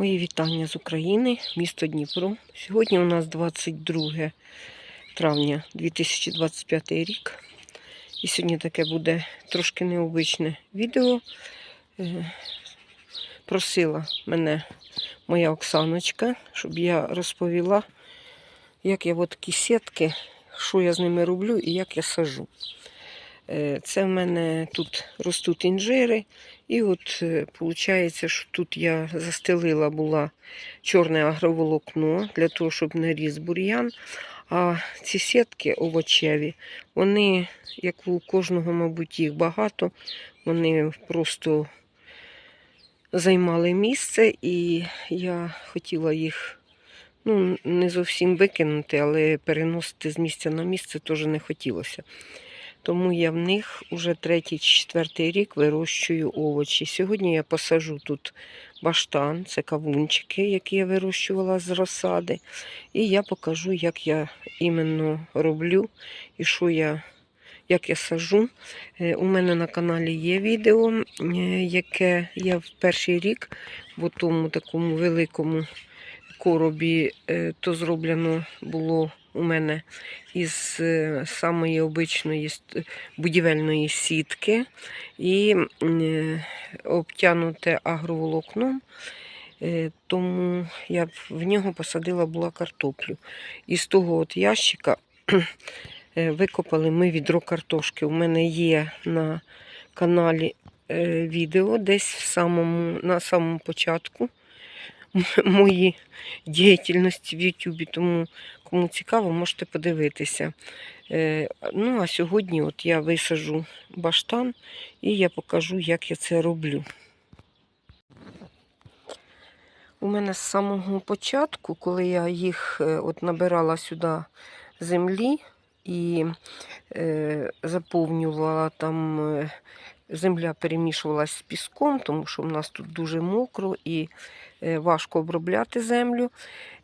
Мої вітання з України, місто Дніпро. Сьогодні у нас 22 травня 2025 рік. І сьогодні таке буде трошки необичне відео. Е, Просила мене моя Оксаночка, щоб я розповіла, як я от такі сітки, що я з ними роблю і як я сажу. Е, Це в мене тут ростуть інжири, і от виходить, що тут я застелила була чорне агроволокно для того, щоб не ріс бур'ян. А ці сітки овочеві, вони, як у кожного, мабуть, їх багато, вони просто займали місце, і я хотіла їх ну, не зовсім викинути, але переносити з місця на місце теж не хотілося. Тому я в них уже третій чи четвертий рік вирощую овочі. Сьогодні я посажу тут баштан, це кавунчики, які я вирощувала з розсади. І я покажу, як я іменно роблю і що я, як я сажу. Е, У мене на каналі є відео, е, яке я в перший рік в тому такому великому коробі, е, то зроблено було у мене із е, самої обичної будівельної сітки і е, обтянуте агроволокном. Е, Тому я в нього посадила була картоплю. З того от ящика викопали ми відро картошки. У мене є на каналі відео десь в самому, на самому початку м- мої діяльності в Ютубі, тому кому цікаво, можете подивитися. Е, Ну, а сьогодні от я висажу баштан і я покажу, як я це роблю. У мене з самого початку, коли я їх е, от набирала сюди землі і е, заповнювала там, земля перемішувалась з піском, тому що в нас тут дуже мокро і е, важко обробляти землю.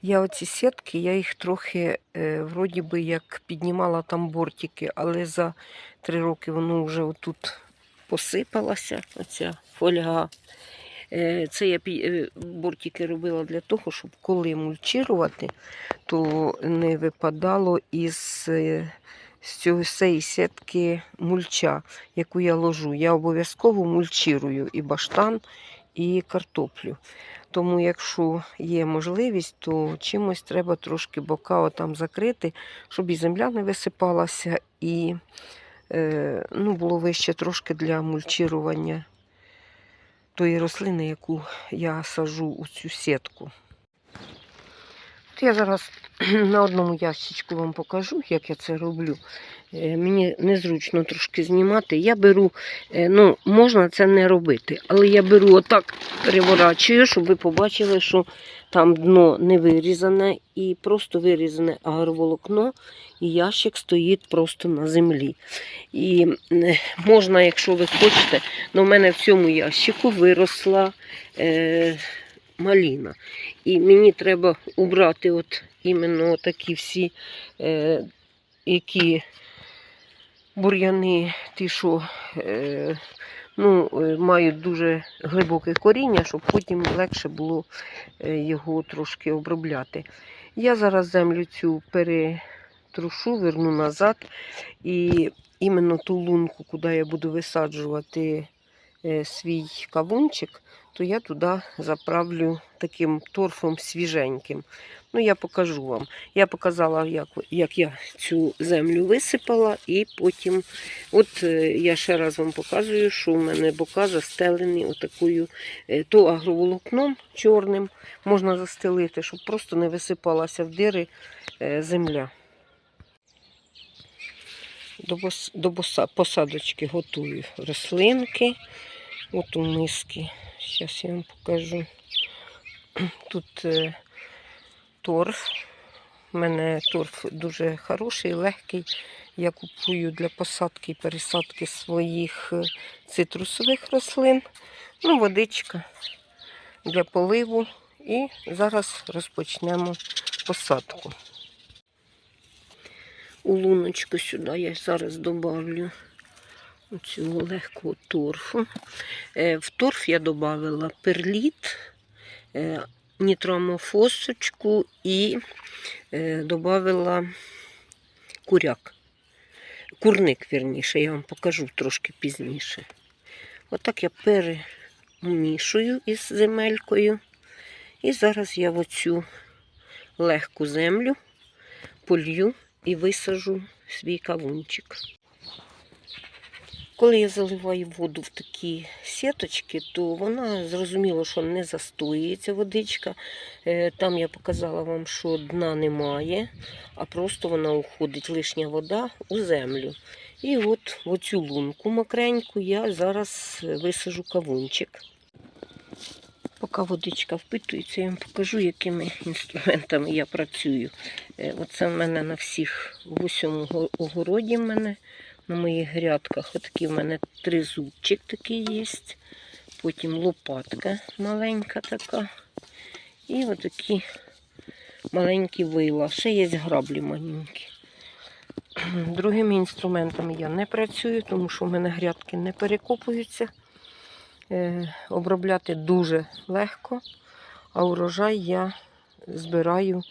Я оці сітки, я їх трохи е, вроді би як піднімала там бортики, але за три роки воно вже отут посипалося, оця фольга. Е, Це я бортики робила для того, щоб коли мульчирувати, то не випадало із, з цієї сітки мульча, яку я ложу. Я обов'язково мульчирую і баштан, і картоплю. Тому, якщо є можливість, то чимось треба трошки бока отам закрити, щоб і земля не висипалася, і е, ну, було вище трошки для мульчирування тої рослини, яку я сажу у цю сітку. От я зараз на одному ящичку вам покажу, як я це роблю. Е, Мені незручно трошки знімати. Я беру, е, ну, можна це не робити, але я беру отак, переворачую, щоб ви побачили, що там дно не вирізане і просто вирізане агроволокно, і ящик стоїть просто на землі. І е, можна, якщо ви хочете, але в мене в цьому ящику виросла е, маліна. І мені треба убрати от іменно такі всі, е, які бур'яни, ті, що е, ну, е, мають дуже глибоке коріння, щоб потім легше було е, його трошки обробляти. Я зараз землю цю перетрушу, верну назад. І іменно ту лунку, куди я буду висаджувати свій кавунчик, то я туди заправлю таким торфом свіженьким. Ну, я покажу вам. Я показала, як, як я цю землю висипала, і потім, от е, я ще раз вам показую, що у мене бока застелені отакою, е, то агроволокном чорним можна застелити, щоб просто не висипалася в дири е, земля. До, посадочки готую рослинки. От у миски. Зараз я вам покажу. Тут е, торф. У мене торф дуже хороший, легкий. Я купую для посадки і пересадки своїх е, цитрусових рослин. Ну, водичка для поливу. І зараз розпочнемо посадку. У луночку сюди я зараз добавлю цього легкого торфу. Е, В торф я додавала перліт, е, нітроамофосочку і е, додала куряк. Курник, вірніше, я вам покажу трошки пізніше. Отак я перемішую із земелькою. І зараз я оцю легку землю полью і висажу свій кавунчик. Коли я заливаю воду в такі сіточки, то вона зрозуміло, що не застоюється водичка. Е, Там я показала вам, що дна немає, а просто вона уходить лишня вода у землю. І от в оцю лунку мокреньку я зараз висажу кавунчик. Поки водичка впитується, я вам покажу, якими інструментами я працюю. Е, Оце в мене на всіх в усьому огороді в мене, на моїх грядках. Отакий в мене тризубчик такий є. Потім лопатка маленька така. І отакі маленькі вила. Ще є граблі маленькі. Другими інструментами я не працюю, тому що в мене грядки не перекопуються. Е, обробляти дуже легко, а урожай я збираю,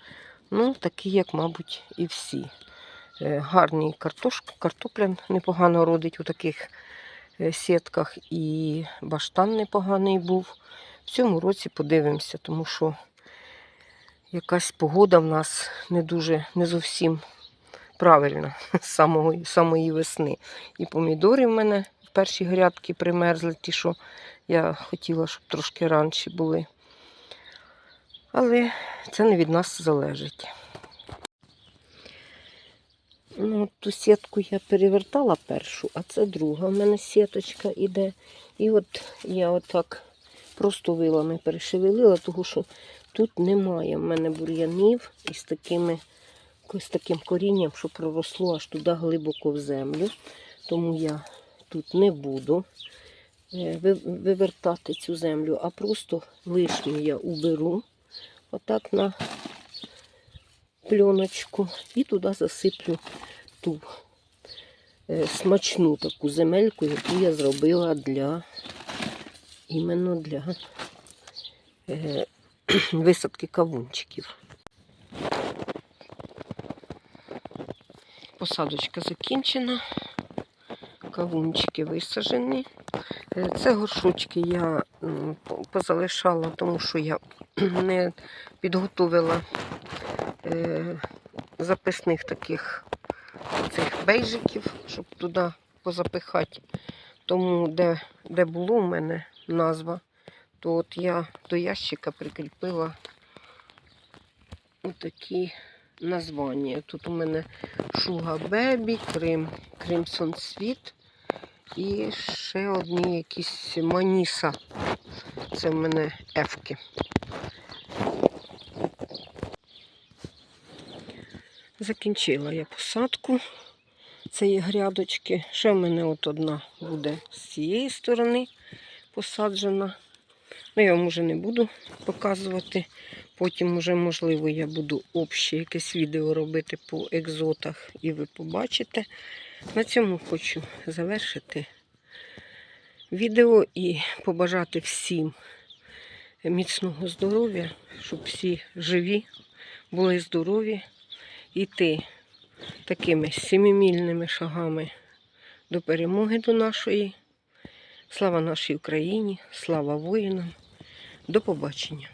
ну, такий, як, мабуть, і всі. Е, гарний картошка, картопля непогано родить у таких е, сітках, і баштан непоганий був. В цьому році подивимося, тому що якась погода в нас не дуже, не зовсім правильна з самого, з самої весни. І помідори в мене в перші грядки примерзли, ті, що я хотіла, щоб трошки раніше були. Але це не від нас залежить. Ну, ту сітку я перевертала першу, а це друга. У мене сіточка іде. І от я отак просто вилами перешевелила, тому що тут немає в мене бур'янів із такими, з таким корінням, що проросло аж туди глибоко в землю. Тому я тут не буду е, вивертати цю землю, а просто лишню я уберу отак на пленочку і туди засиплю ту е, смачну таку земельку, яку я зробила для іменно для е, висадки кавунчиків. Посадочка закінчена, кавунчики висаджені. Е, Це горшочки я позалишала, тому що я не підготовила е, записних таких цих бейжиків, щоб туди позапихати. Тому де, де було у мене назва, то от я до ящика прикріпила такі названня. Тут у мене Шуга Бебі, Крим, Кримсон Світ і ще одні якісь Маніса. Це в мене ефки. Закінчила я посадку цієї грядочки. Ще в мене от одна буде з цієї сторони посаджена. Ну, я вам вже не буду показувати. Потім, вже, можливо, я буду обще якесь відео робити по екзотах, і ви побачите. На цьому хочу завершити відео і побажати всім міцного здоров'я, щоб всі живі, були здорові, йти такими сімімільними шагами до перемоги до нашої. Слава нашій Україні, слава воїнам. До побачення.